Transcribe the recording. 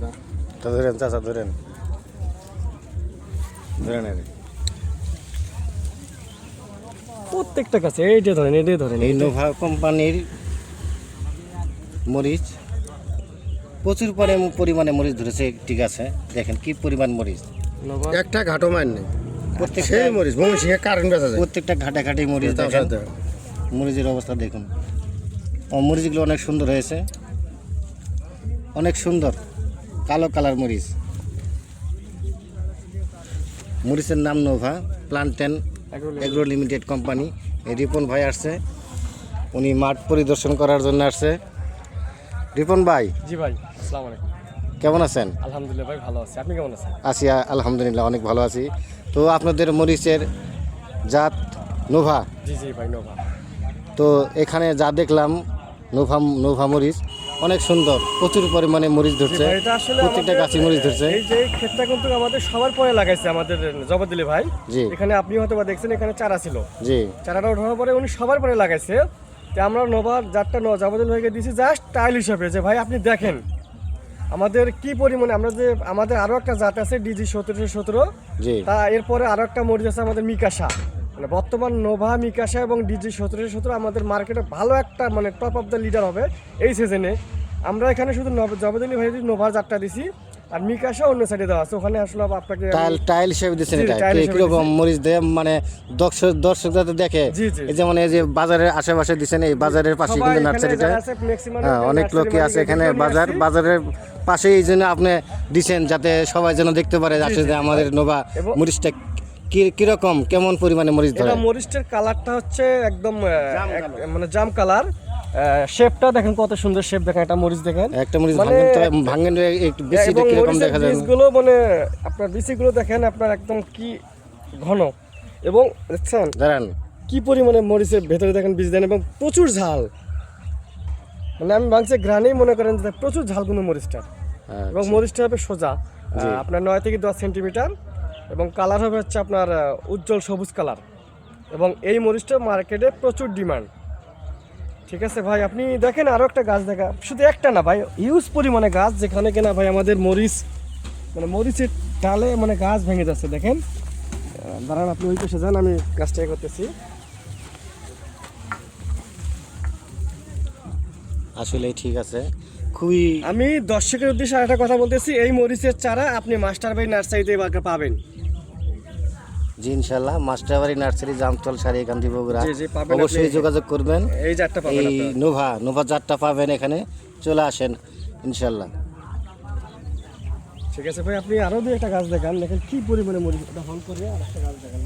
না। ধরেন চাচা ধরেন। ধরেন আরে। প্রত্যেকটা গাছে এইটা ধরেন এটাই ধরেন এই নোভা কোম্পানির মরিচ প্রচুর পরে- পরিমাণে মরিচ ধরেছে ঠিক আছে। দেখেন কি পরিমাণ মরিচ। একটা ঘাটো মার নেই। প্রত্যেকটা মরিচ ভূমি কারেন্ট বেচা যায়। প্রত্যেকটা ঘাটে ঘাটে মরিচ দেখেন। মরিচের অবস্থা দেখুন। মরিচগুলো অনেক সুন্দর হয়েছে। অনেক সুন্দর কালো কালার মরিচ। মরিচের নাম Nova plantain agro limited company. Ripon ভাই আসছে উনি মাঠ পরিদর্শন করার জন্য আসছে। রিপন ভাই জি ভাই আসসালামু আলাইকুম। কেমন আছেন? আলহামদুলিল্লাহ ভাই ভালো আছি। আপনি কেমন আছেন? আছি আলহামদুলিল্লাহ অনেক ভালো আছি। তো আপনাদের মরিচের জাত নোভা? জি জি ভাই নোভা। তো এখানে যা দেখলাম নোভা নোভা মরিচ অনেক সুন্দর প্রচুর পরিমাণে মরিচ ধরছে প্রত্যেকটা গাছে মরিচ ধরছে। এই যে ক্ষেতটা কিন্তু আমাদের সবার পরে লাগাইছে আমাদের জগদ্দলি ভাই। জি। এখানে আপনি হয়তো বা দেখছেন এখানে চারা ছিল। জি। চারাটা ওঠার পরে উনি সবার পরে লাগাইছে। তো আমরা নোভার যারটা জগদ্দলি ভাইকে দিয়েছি জাস্ট টাইল হিসাবে। যে ভাই আপনি দেখেন আমাদের কি পরিমাণে আমরা যে আমাদের আরও একটা জাত আছে ডিজি সতেরোশো সতেরো। তা এরপরে আরও একটা মরিচ আছে আমাদের মিকাশা। মানে বর্তমান নোভা মিকাশা এবং ডিজি সতেরোশো সতেরো আমাদের মার্কেটে ভালো একটা মানে টপ অফ দ্য লিডার হবে এই সিজনে আমরা এখানে শুধু জবদলি ভাই নোভা চারটা দিছি আর মিকাশা অন্য সাইডে দেওয়া আছে। ওখানে আসলে আপনাকে টাইল টাইল হিসেবে দিচ্ছেন এটা। কীরকম মরিচ দেয় মানে দর্শক দর্শক যাতে দেখে। এই যেমন এই যে বাজারের আশেপাশে দিচ্ছেন এই বাজারের পাশে কিন্তু নার্সারিটা। হ্যাঁ অনেক লোকই আছে এখানে। বাজার বাজারের পাশেই এই জন্য আপনি দিচ্ছেন যাতে সবাই যেন দেখতে পারে আসলে আমাদের নোভা মরিচটা কীরকম কেমন পরিমাণে মরিচ ধরে? এটা মরিচের কালারটা হচ্ছে একদম মানে জাম কালার। শেপটা দেখেন কত সুন্দর শেপ দেখেন একটা মরিচ দেখেন। একটা মরিচ মানে- ভাঙেন তো ভাঙেন একটু বেশি এবং কীরকম দেখা যায় বীজগুলো মানে আপনার বীজগুলো দেখেন আপনার একদম কি ঘন। এবং দেখছেন দাঁড়ান। কি পরিমাণে মরিচের ভেতরে দেখেন বীজ দেন এবং প্রচুর ঝাল। মানে আমি ভাঙছে গ্রানেই মনে করেন যে প্রচুর ঝাল কোনো মরিচটা। এবং মরিচটা হবে সোজা। আপনার নয় থেকে দশ সেন্টিমিটার। এবং কালার হবে হচ্ছে আপনার উজ্জ্বল সবুজ কালার এবং এই মরিচটা মার্কেটে প্রচুর ডিমান্ড ঠিক আছে ভাই আপনি দেখেন আরও একটা গাছ দেখা শুধু একটা না ভাই হিউজ পরিমাণে গাছ যেখানে কিনা ভাই আমাদের মরিচ মানে মরিচের ডালে মানে গাছ ভেঙে যাচ্ছে দেখেন। দাঁড়ান আপনি ওই পাশে যান আমি গাছটা করতেছি। আসলে ঠিক আছে। খুবই আমি দর্শকের উদ্দেশ্যে একটা কথা বলতেছি এই মরিচের চারা আপনি মাস্টার ভাই নার্সারিতে পাবেন। জি ইনশাল্লাহ মাস্টারবাড়ি নার্সারি জামতল সারি বগুড়া। জি, পাবেন অবশ্যই যোগাযোগ করবেন। এই পাবেন এই নোভা নোভা জাতটা পাবেন এখানে। চলে আসেন ইনশাল্লাহ ঠিক আছে ভাই আপনি আরও দুই একটা গাছ দেখান। দেখেন কি পরিমাণে মরিচ হল করে আর একটা গাছ দেখান।